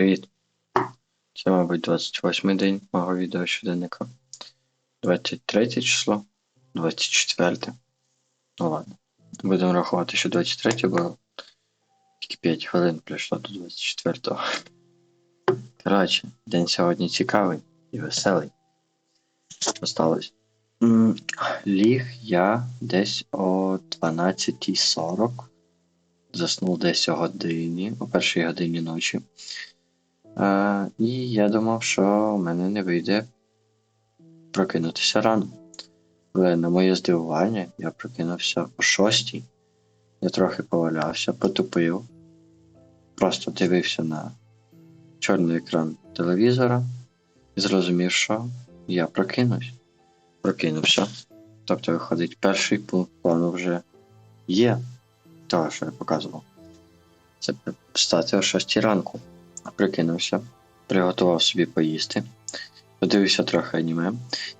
Привіт. Це, мабуть, 28 день мого відео щоденника. 23 число, 24. Ну ладно. Будемо рахувати, що 23 було. Тільки 5 хвилин пройшло до 24. Коротше, день сьогодні цікавий і веселий. Осталось. Ліг я десь о 12.40. Заснув десь о годині, о першій годині ночі. І я думав, що в мене не вийде прокинутися рано. Але на моє здивування я прокинувся о шостій. Я трохи повалявся, потупив, просто дивився на чорний екран телевізора і зрозумів, що я прокинусь. Прокинувся. Тобто, виходить, перший пункт плану вже є того, що я показував. Це встати о 6 ранку. Прикинувся, приготував собі поїсти, подивився трохи аніме.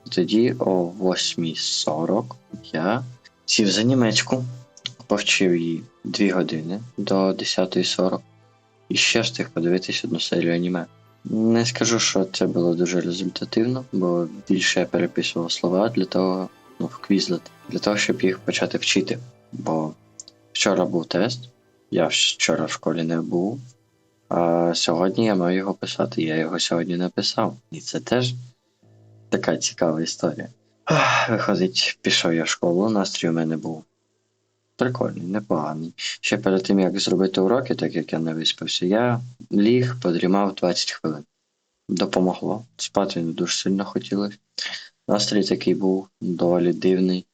І тоді о 8.40 я сів за німецьку, повчив її 2 години до 10.40 і ще встиг подивитись одну серію аніме. Не скажу, що це було дуже результативно, бо більше я переписував слова для того, ну, в квізлет, для того, щоб їх почати вчити. Бо вчора був тест, я вчора в школі не був, а сьогодні я маю його писати, я його сьогодні написав. І це теж така цікава історія. Ах, Виходить, пішов я в школу, настрій у мене був прикольний, непоганий. Ще перед тим, як зробити уроки, так як я не виспався, я ліг, подрімав 20 хвилин. Допомогло. Спати не дуже сильно хотілося. Настрій такий був доволі дивний,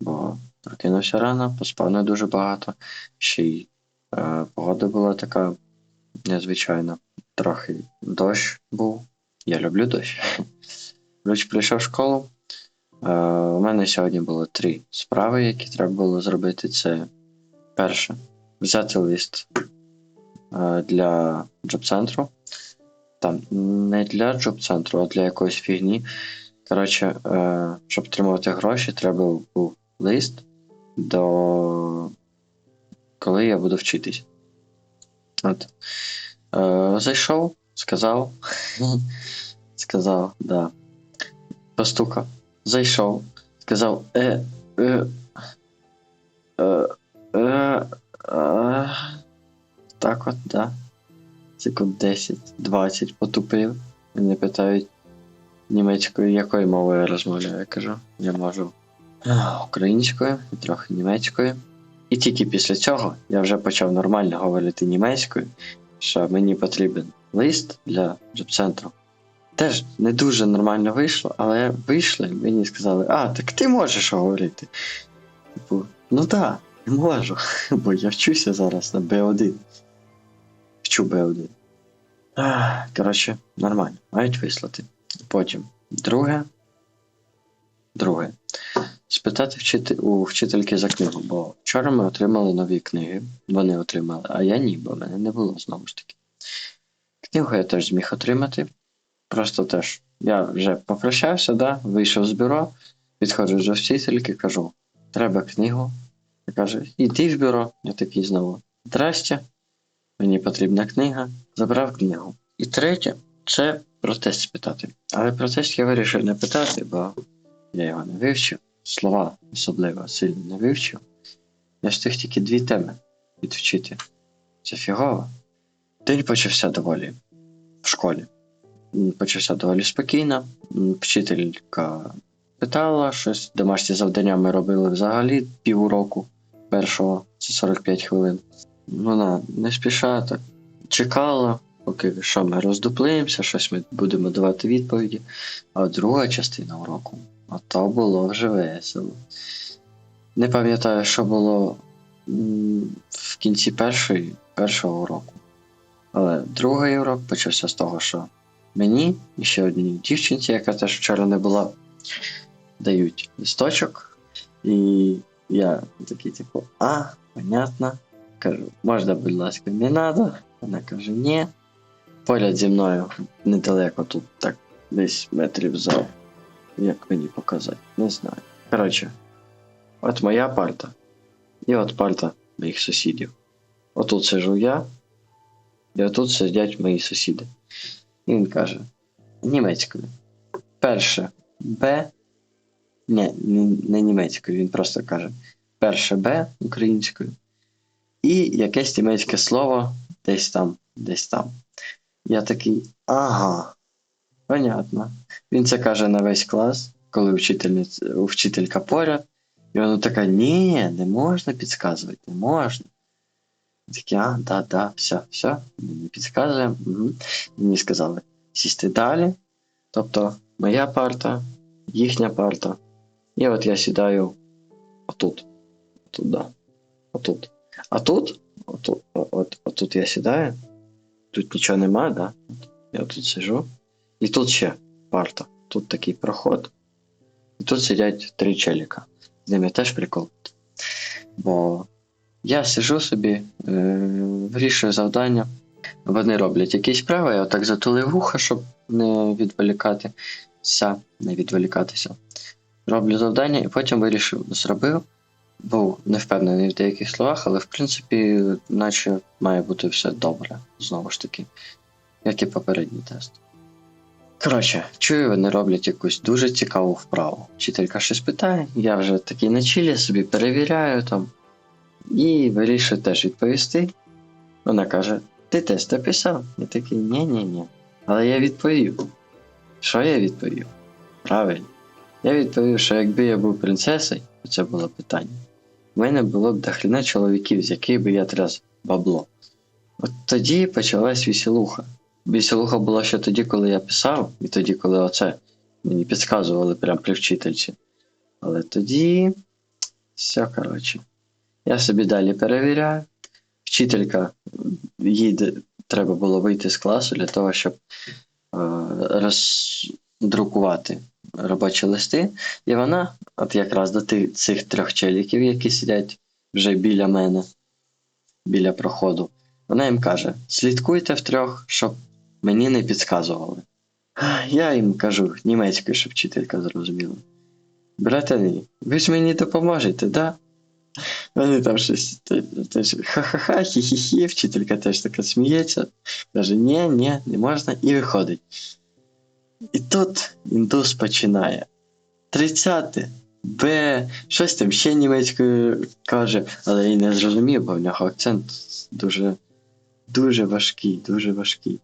бо прокинувся рано, поспав не дуже багато. Ще й е, погода була така незвичайна. Трохи дощ був. Я люблю дощ. Коротше, прийшов в школу. Е, у мене сьогодні було три справи, які треба було зробити. Це перше взяти лист е, для джоб-центру. Там не для джоб-центру, а для якоїсь фігні. Коротше, е, щоб отримувати гроші, треба був лист до коли я буду вчитись. От. Е, зайшов, сказав. сказав, да. Постукав. Зайшов. Сказав. Е. Е. Е. Е. е. Так от, да. Секунд 10-20 потупив. Мене питають німецькою, якою мовою я розмовляю. Я кажу, я можу українською, і трохи німецькою. І тільки після цього я вже почав нормально говорити німецькою, що мені потрібен лист для джоб-центру. Теж не дуже нормально вийшло, але вийшли, мені сказали, а, так ти можеш говорити. Типу, ну так, да, можу, бо я вчуся зараз на B1. Вчу B1. А, Коротше, нормально, мають вислати. Потім, друге. Друге спитати вчити, у вчительки за книгу, бо вчора ми отримали нові книги. Вони отримали, а я ні, бо мене не було знову ж таки. Книгу я теж зміг отримати. Просто теж я вже попрощався, да, вийшов з бюро, підходжу до вчительки, кажу: треба книгу. Я каже, іди в бюро. Я такий знову. Здрастя, мені потрібна книга, забрав книгу. І третє це про тест спитати. Але про тест я вирішив не питати, бо я його не вивчив слова особливо сильно не вивчив. Я встиг тільки дві теми відвчити. Це фігово. День почався доволі в школі. Почався доволі спокійно. Вчителька питала щось. Домашні завдання ми робили взагалі півуроку першого, це 45 хвилин. Вона не спіша так чекала, поки що ми роздуплимося, щось ми будемо давати відповіді. А друга частина уроку а то було вже весело. Не пам'ятаю, що було в кінці першої, першого уроку. Але другий урок почався з того, що мені і ще одній дівчинці, яка теж вчора не була, дають листочок. І я такий, типу, а, понятно. Кажу, можна, будь ласка, не треба. Вона каже, ні. Поряд зі мною недалеко тут так десь метрів за як мені показати, не знаю. Коротше, от моя парта. І от парта моїх сусідів. Отут сижу я. І отут сидять мої сусіди. І він каже: німецькою. Перше Б. Не, не німецькою, він просто каже: перше Б українською. І якесь німецьке слово десь там, десь там. Я такий, ага, понятно. Він це каже на весь клас, коли вчителька поряд. І вона така: ні, не можна підказувати, не можна. Я Такий, а, да, да, все, все, ми не підказуємо. Угу. Мені сказали сісти далі. Тобто моя парта, їхня парта. І от я сідаю отут. Тут, да. Отут. А тут, отут, от, отут я сідаю. Тут нічого немає, да? Я тут сижу. І тут ще парта. Тут такий проход. І тут сидять три челіка. З ними теж прикол. Бо я сижу собі, е, вирішую завдання. Вони роблять якісь справи, я отак затулив вуха, щоб не відволікатися, не відволікатися. Роблю завдання і потім вирішив, зробив. Був не впевнений в деяких словах, але в принципі, наче має бути все добре, знову ж таки, як і попередній тест. Коротше, чую, вони роблять якусь дуже цікаву вправу. Вчителька щось питає, я вже такий на чилі собі перевіряю там і вирішую теж відповісти. Вона каже: Ти тест написав? Я такий, ні-ні-ні. Але я відповів. Що я відповів? Правильно. Я відповів, що якби я був принцесою, це було питання. У мене було б дохрена чоловіків, з яких би я тряс бабло. От тоді почалась веселуха. Веселуха була ще тоді, коли я писав, і тоді, коли оце мені підказували прямо при вчительці. Але тоді. Все, коротше. Я собі далі перевіряю. Вчителька їй треба було вийти з класу для того, щоб е, роздрукувати робочі листи. І вона, от якраз до тих, цих трьох челіків, які сидять вже біля мене, біля проходу, вона їм каже: слідкуйте втрьох, щоб мені не підказували. Я їм кажу німецькою, щоб вчителька зрозуміла. Братани, ви ж мені допоможете, да? Вони там щось ха-ха-ха, хі-хі-хі, вчителька теж така сміється, каже, ні, ні, не можна, і виходить. І тут індус починає. 30 Б, щось там ще німецькою каже, але я не зрозумів, бо в нього акцент дуже, дуже важкий, дуже важкий.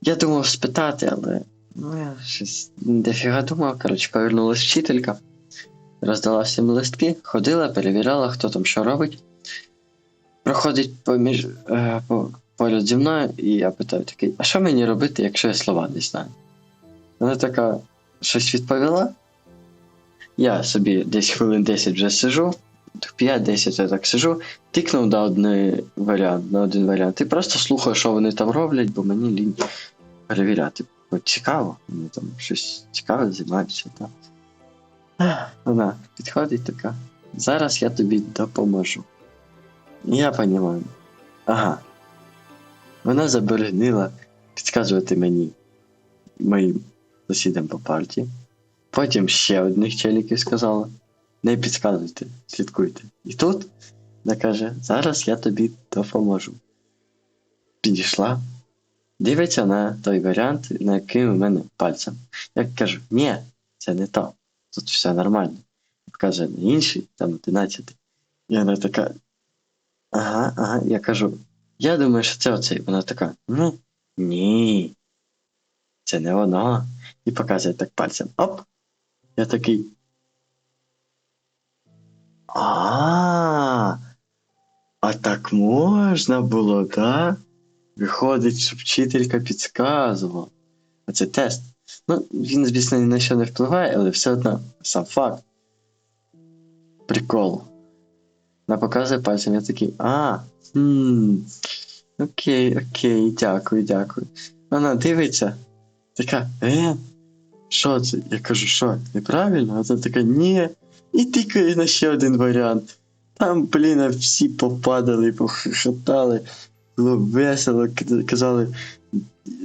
Я думав спитати, але ну, я щось дофіга думав. Коротше, повернулась вчителька, роздала всім листки, ходила, перевіряла, хто там що робить. Проходить поміж, е, по, поряд зі мною, і я питаю такий, а що мені робити, якщо я слова не знаю? Вона така щось відповіла. Я собі десь хвилин 10 вже сижу, 5-10 я так сижу, тикнув на один варіант, на один варіант. І просто слухаю, що вони там роблять, бо мені лінь перевіряти. Бо цікаво, вони там щось цікаве займаються. Там. Вона підходить така. Зараз я тобі допоможу. Я розумію. Ага. Вона заборонила підказувати мені моїм сусідам по партії. Потім ще одних челіків сказала: не підказуйте, слідкуйте. І тут вона каже: зараз я тобі допоможу. Підійшла, дивиться на той варіант, на який у мене пальцем. Я кажу, ні, це не то. Тут все нормально. Вказує на інший, там 11. І вона така. Ага, ага. Я кажу, я думаю, що це оцей. Вона така, ну, ні. Це не воно. І показує так пальцем. Оп. Я такий. А. А так можна було, так? Виходить, що вчителька підказувала. А це тест. Ну, він, звісно, ні на що не впливає, але все одно сам факт. Прикол. Вона показує пальцем, я такий, а, хм, окей, окей, дякую, дякую. Вона дивиться, така, е, що це? Я кажу, що, неправильно? А вона така, ні. І тикає на ще один варіант. Там, блін, всі попадали, похохотали, було весело, казали,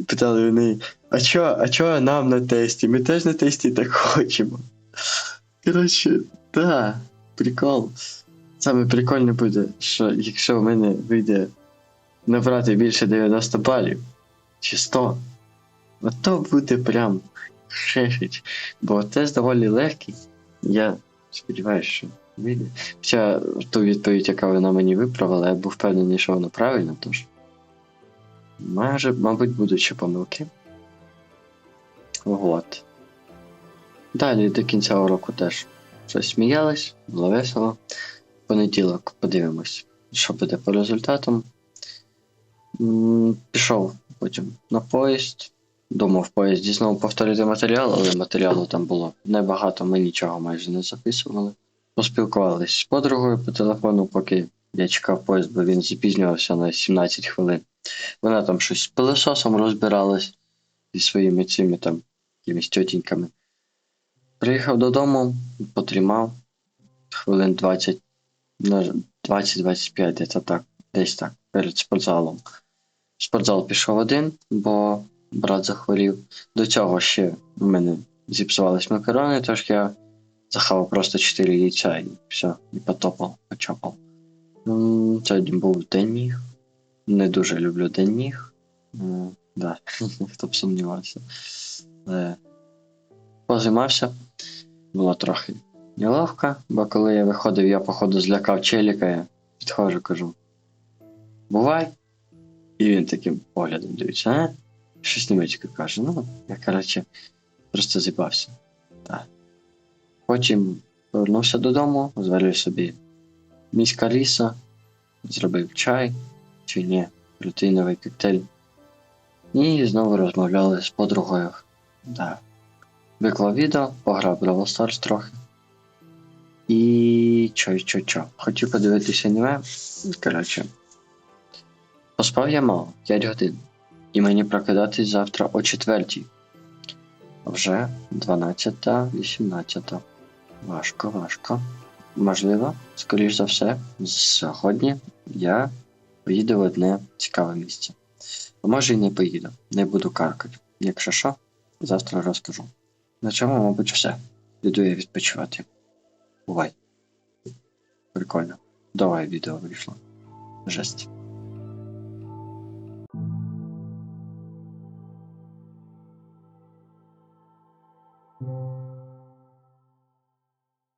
питали вони, а чо, а чо нам на тесті? Ми теж на тесті так хочемо. Коротше, да, прикол. Саме прикольне буде, що якщо в мене вийде набрати більше 90 балів. Чи 100. Ото буде прям шешить. Бо тест доволі легкий. Я сподіваюся, що вийде. Хоча ту відповідь, яка вона мені виправила, я був впевнений, що вона правильна, тож. Може, мабуть, будуть ще помилки. От. Далі до кінця уроку теж щось сміялись, було весело. Понеділок подивимось, що буде по результатам. Пішов потім на поїзд. Думав в поїзді знову повторити матеріал, але матеріалу там було небагато, ми нічого майже не записували. Поспілкувались з подругою по телефону, поки я чекав поїзд, бо він запізнювався на 17 хвилин. Вона там щось з пилососом розбиралась зі своїми цими там якимись тьотіньками. Приїхав додому, потрімав хвилин 20, ну, 20-25, десь так, десь так, перед спортзалом. Спортзал пішов один, бо брат захворів. До цього ще в мене зіпсувались макарони, тож я захавав просто 4 яйця і все, і потопав, почопав. М, Сьогодні був день ніг. Не дуже люблю день ніг. Да, хто б сумнівався. Але позаймався. Було трохи неловко, бо коли я виходив, я походу злякав челіка, я підходжу, кажу. Бувай. І він таким поглядом дивиться, а? Щось німецьке каже. Ну, я, коротше, просто зібався. Так. Потім повернувся додому, зварив собі міська ріса, зробив чай, чи ні, протеїновий коктейль. І знову розмовляли з подругою. Да. Виклав відео, пограв Brawl Stars трохи. І чо, чо, чо. Хотів подивитися аніме. Коротше. Поспав я мало, 5 годин. І мені прокидатись завтра о 4. А Вже 12.18. Важко, важко. Можливо, скоріш за все, сьогодні я поїду в одне цікаве місце. А може і не поїду, не буду каркати. Якщо що, завтра розкажу. На цьому, мабуть, все. Піду я відпочивати. Бувай. Прикольно. Давай відео вийшло. Жесть.